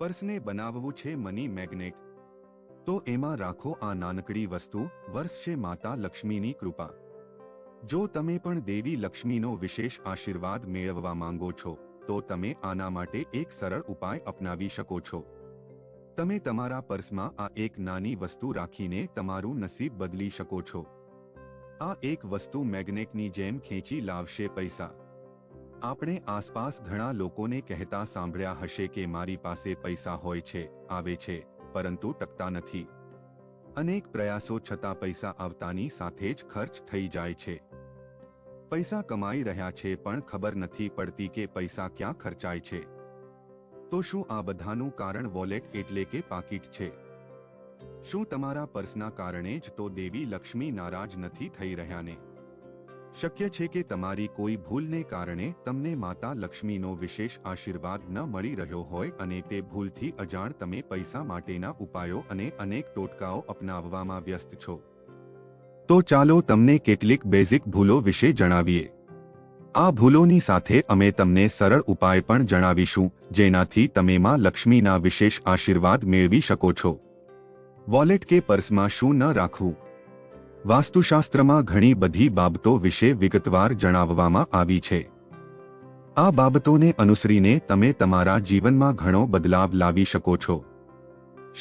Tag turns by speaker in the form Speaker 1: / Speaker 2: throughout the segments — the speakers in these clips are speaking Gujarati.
Speaker 1: પર્સને બનાવવું છે મની મેગ્નેટ. તો એમાં રાખો આ નાનકડી વસ્તુ વર્ષશે માતા લક્ષ્મીની કૃપા. જો તમે પણ દેવી લક્ષ્મીનો વિશેષ આશીર્વાદ મેળવવા માંગો છો, તો તમે આના માટે એક સરળ ઉપાય અપનાવી શકો છો. તમે તમારા પર્સમાં આ એક નાની વસ્તુ રાખીને તમારું નસીબ બદલી શકો છો. આ એક વસ્તુ મેગ્નેટની જેમ ખેંચી લાવશે પૈસા. આપણે આસપાસ ઘણા લોકોને કહેતા સાંભળ્યા હશે કે મારી પાસે પૈસા હોય છે, આવે છે, પરંતુ ટકતા નથી. અનેક પ્રયાસો છતાં પૈસા આવતાની સાથે જ ખર્ચ થઈ જાય છે. પૈસા કમાઈ રહ્યા છે પણ ખબર નથી પડતી કે પૈસા ક્યાં ખર્ચાય છે. તો શું આ બધાનું કારણ વોલેટ એટલે કે પાકીટ છે? શું તમારા પર્સના કારણે જ તો દેવી લક્ષ્મી નારાજ નથી થઈ રહ્યાને શક્ય છે કે તમારી કોઈ ભૂલને કારણે તમને માતા લક્ષ્મીનો વિશેષ આશીર્વાદ ન મળી રહ્યો હોય અને તે ભૂલથી અજાણ તમે પૈસા માટેના ઉપાયો અને અનેક ટોટકાઓ અપનાવવામાં વ્યસ્ત છો. તો ચાલો તમને કેટલીક બેઝિક ભૂલો વિશે જણાવીએ. આ ભૂલોની સાથે અમે તમને સરળ ઉપાય પણ જણાવીશું, જેનાથી તમે માં લક્ષ્મીના વિશેષ આશીર્વાદ મેળવી શકો છો. વોલેટ કે પર્સમાં શું ન રાખવું? વાસ્તુશાસ્ત્રમાં ઘણી બધી બાબતો વિશે વિગતવાર જણાવવામાં આવી છે. આ બાબતોને અનુસરીને તમે તમારા જીવનમાં ઘણો બદલાવ લાવી શકો છો.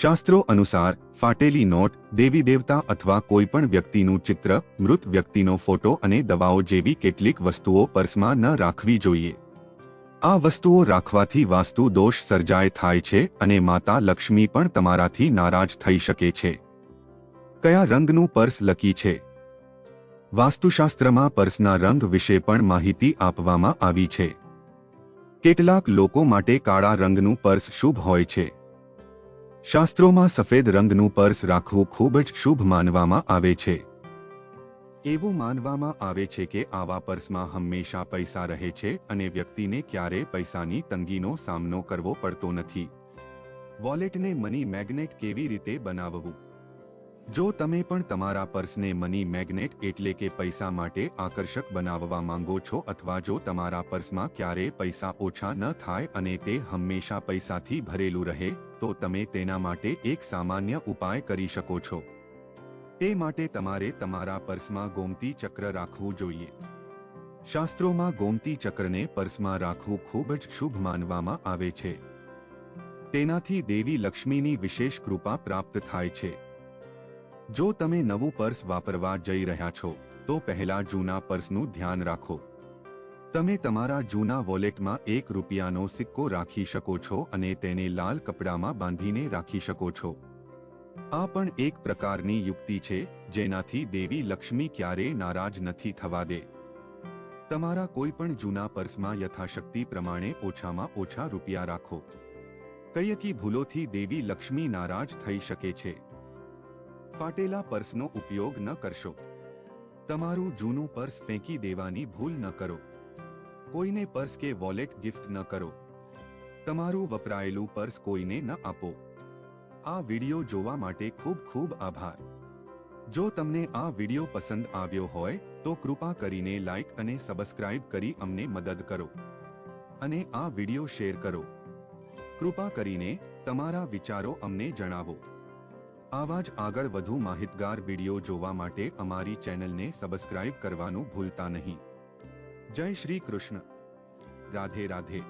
Speaker 1: શાસ્ત્રો અનુસાર, ફાટેલી નોટ, દેવી દેવતા અથવા કોઈપણ વ્યક્તિનું ચિત્ર, મૃત વ્યક્તિનો ફોટો અને દવાઓ જેવી કેટલીક વસ્તુઓ પર્સમાં ન રાખવી જોઈએ. આ વસ્તુઓ રાખવાથી વાસ્તુ દોષ સર્જાય થાય છે અને માતા લક્ષ્મી પણ તમારાથી નારાજ થઈ શકે છે. કયા રંગનું પર્સ લકી છે? વાસ્તુશાસ્ત્રમાં પર્સના રંગ વિશે પણ માહિતી આપવામાં આવી છે. કેટલાક લોકો માટે કાળા રંગનું પર્સ શુભ હોય છે. શાસ્ત્રોમાં સફેદ રંગનું પર્સ રાખવું ખૂબ જ શુભ માનવામાં આવે છે. એવું માનવામાં આવે છે કે આવા પર્સમાં હંમેશા પૈસા રહે છે અને વ્યક્તિને ક્યારે પૈસાની તંગીનો સામનો કરવો પડતો નથી. વોલેટને મની મેગ્નેટ કેવી રીતે બનાવવું? જો તમે પણ તમારા પર્સને મની મેગ્નેટ એટલે કે પૈસા માટે આકર્ષક બનાવવા માંગો છો અથવા જો તમારા પર્સમાં ક્યારે પૈસા ઓછા ન થાય અને તે હંમેશા પૈસાથી ભરેલું રહે, તો તમે તેના માટે એક સામાન્ય ઉપાય કરી શકો છો. તે માટે તમારે તમારા પર્સમાં ગોમતી ચક્ર રાખવું જોઈએ. શાસ્ત્રોમાં ગોમતી ચક્રને પર્સમાં રાખવું ખૂબ જ શુભ માનવામાં આવે છે. તેનાથી દેવી લક્ષ્મીની વિશેષ કૃપા પ્રાપ્ત થાય છે. જો તમે નવું પર્સ વાપરવા જઈ રહ્યા છો, તો પહેલા જૂના પર્સનું ધ્યાન રાખો. તમે તમારા જૂના વોલેટમાં એક રૂપિયાનો સિક્કો રાખી શકો છો અને તેને લાલ કપડામાં બાંધીને રાખી શકો છો. આ પણ એક પ્રકારની યુક્તિ છે, જેનાથી દેવી લક્ષ્મી ક્યારેય નારાજ નથી થવા દે. તમારા કોઈ પણ જૂના પર્સમાં યથાશક્તિ પ્રમાણે ઓછામાં ઓછા રૂપિયા રાખો. કયકી ભૂલોથી દેવી લક્ષ્મી નારાજ થઈ શકે છે. ફાટેલા પર્સનો ઉપયોગ ન કરશો. તમારું જૂનું પર્સ ફેંકી દેવાની ભૂલ ન કરો. કોઈને પર્સ કે વોલેટ ગિફ્ટ ન કરો. તમારું વપરાયેલું પર્સ કોઈને ન આપો. આ વિડિયો જોવા માટે ખૂબ ખૂબ આભાર. જો તમને આ વિડિયો પસંદ આવ્યો હોય, તો કૃપા કરીને લાઈક અને સબસ્ક્રાઇબ કરી અમને મદદ કરો. અને આ વિડિયો શેર કરો. કૃપા કરીને તમારા વિચારો અમને જણાવો. આવા જ આગળ વધુ માહિતગાર વીડિયો જોવા માટે અમારી ચેનલને સબસ્ક્રાઇબ કરવાનું ભૂલતા નહીં. જય શ્રી કૃષ્ણ. રાધે રાધે.